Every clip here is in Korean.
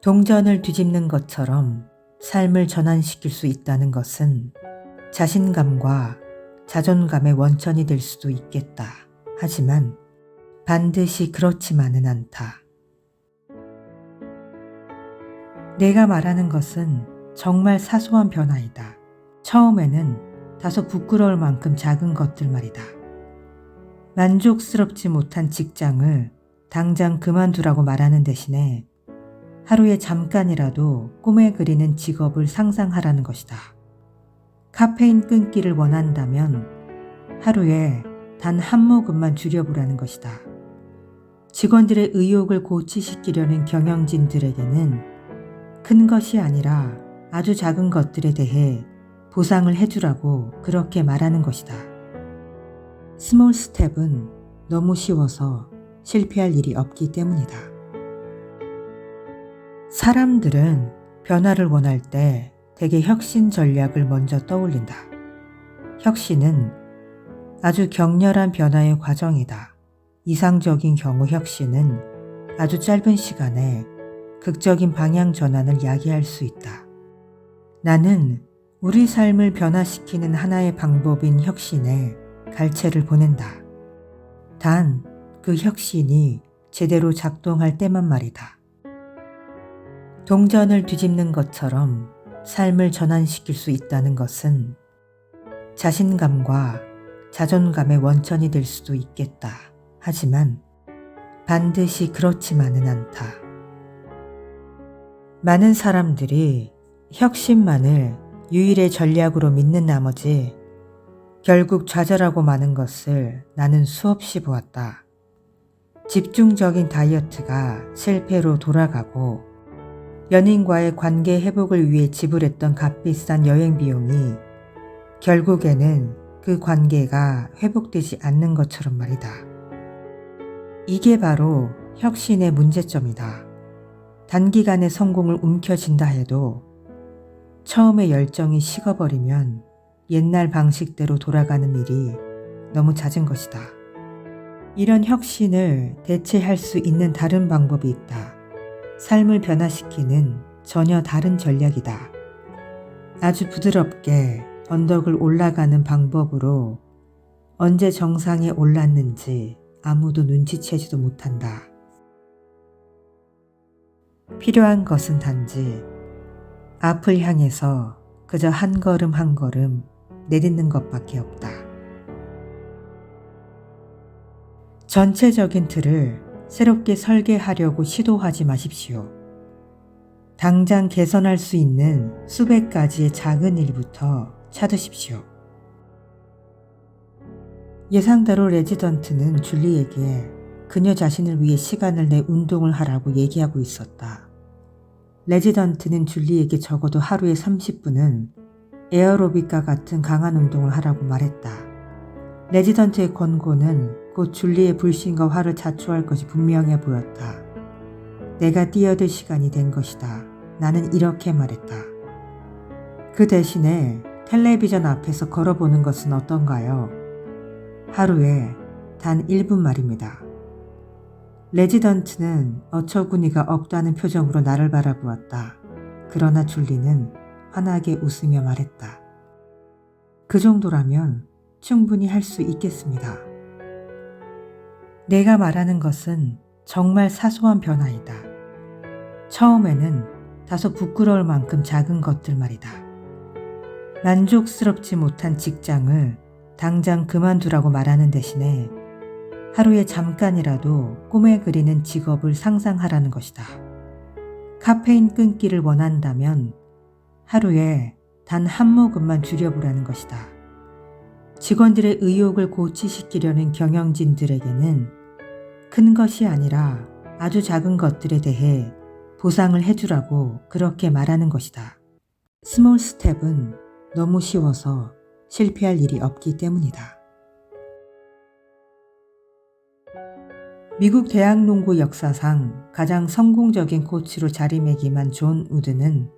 동전을 뒤집는 것처럼 삶을 전환시킬 수 있다는 것은 자신감과 자존감의 원천이 될 수도 있겠다. 하지만 반드시 그렇지만은 않다. 내가 말하는 것은 정말 사소한 변화이다. 처음에는 다소 부끄러울 만큼 작은 것들 말이다. 만족스럽지 못한 직장을 당장 그만두라고 말하는 대신에 하루에 잠깐이라도 꿈에 그리는 직업을 상상하라는 것이다. 카페인 끊기를 원한다면 하루에 단 한 모금만 줄여보라는 것이다. 직원들의 의욕을 고취시키려는 경영진들에게는 큰 것이 아니라 아주 작은 것들에 대해 보상을 해주라고 그렇게 말하는 것이다. 스몰 스텝은 너무 쉬워서 실패할 일이 없기 때문이다. 사람들은 변화를 원할 때 대개 혁신 전략을 먼저 떠올린다. 혁신은 아주 격렬한 변화의 과정이다. 이상적인 경우 혁신은 아주 짧은 시간에 극적인 방향 전환을 야기할 수 있다. 나는 우리 삶을 변화시키는 하나의 방법인 혁신에 갈채를 보낸다. 단, 그 혁신이 제대로 작동할 때만 말이다. 동전을 뒤집는 것처럼 삶을 전환시킬 수 있다는 것은 자신감과 자존감의 원천이 될 수도 있겠다. 하지만 반드시 그렇지만은 않다. 많은 사람들이 혁신만을 유일의 전략으로 믿는 나머지 결국 좌절하고 마는 것을 나는 수없이 보았다. 집중적인 다이어트가 실패로 돌아가고 연인과의 관계 회복을 위해 지불했던 값비싼 여행 비용이 결국에는 그 관계가 회복되지 않는 것처럼 말이다. 이게 바로 혁신의 문제점이다. 단기간에 성공을 움켜쥔다 해도 처음에 열정이 식어버리면 옛날 방식대로 돌아가는 일이 너무 잦은 것이다. 이런 혁신을 대체할 수 있는 다른 방법이 있다. 삶을 변화시키는 전혀 다른 전략이다. 아주 부드럽게 언덕을 올라가는 방법으로 언제 정상에 올랐는지 아무도 눈치채지도 못한다. 필요한 것은 단지 앞을 향해서 그저 한 걸음 한 걸음 내딛는 것밖에 없다. 전체적인 틀을 새롭게 설계하려고 시도하지 마십시오. 당장 개선할 수 있는 수백 가지의 작은 일부터 찾으십시오. 예상대로 레지던트는 줄리에게 그녀 자신을 위해 시간을 내 운동을 하라고 얘기하고 있었다. 레지던트는 줄리에게 적어도 하루에 30분은 에어로빅과 같은 강한 운동을 하라고 말했다. 레지던트의 권고는 곧 줄리의 불신과 화를 자초할 것이 분명해 보였다. 내가 뛰어들 시간이 된 것이다. 나는 이렇게 말했다. 그 대신에 텔레비전 앞에서 걸어보는 것은 어떤가요? 하루에 단 1분 말입니다. 레지던트는 어처구니가 없다는 표정으로 나를 바라보았다. 그러나 줄리는 환하게 웃으며 말했다. 그 정도라면 충분히 할 수 있겠습니다. 내가 말하는 것은 정말 사소한 변화이다. 처음에는 다소 부끄러울 만큼 작은 것들 말이다. 만족스럽지 못한 직장을 당장 그만두라고 말하는 대신에 하루에 잠깐이라도 꿈에 그리는 직업을 상상하라는 것이다. 카페인 끊기를 원한다면 하루에 단 한 모금만 줄여보라는 것이다. 직원들의 의욕을 고취시키려는 경영진들에게는 큰 것이 아니라 아주 작은 것들에 대해 보상을 해주라고 그렇게 말하는 것이다. 스몰 스텝은 너무 쉬워서 실패할 일이 없기 때문이다. 미국 대학 농구 역사상 가장 성공적인 코치로 자리매김한 존 우드는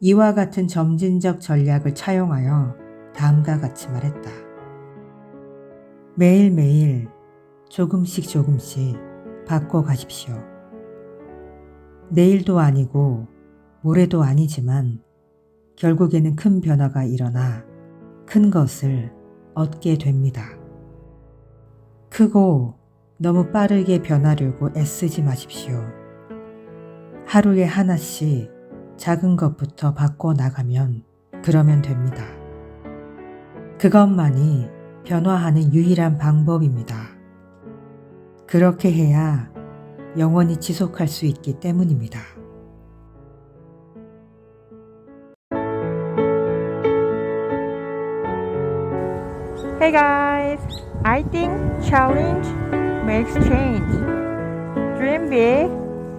이와 같은 점진적 전략을 차용하여 다음과 같이 말했다. 매일매일 조금씩 조금씩 바꿔 가십시오. 내일도 아니고 모레도 아니지만 결국에는 큰 변화가 일어나 큰 것을 얻게 됩니다. 크고 너무 빠르게 변하려고 애쓰지 마십시오. 하루에 하나씩 작은 것부터 바꿔 나가면 그러면 됩니다. 그것만이 변화하는 유일한 방법입니다. 그렇게 해야 영원히 지속할 수 있기 때문입니다. Hey guys, I think challenge makes change. Dream big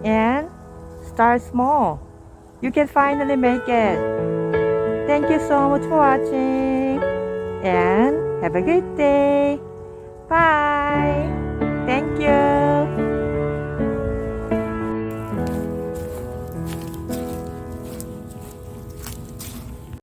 and start small. You can finally make it. Thank you so much for watching and have a good day.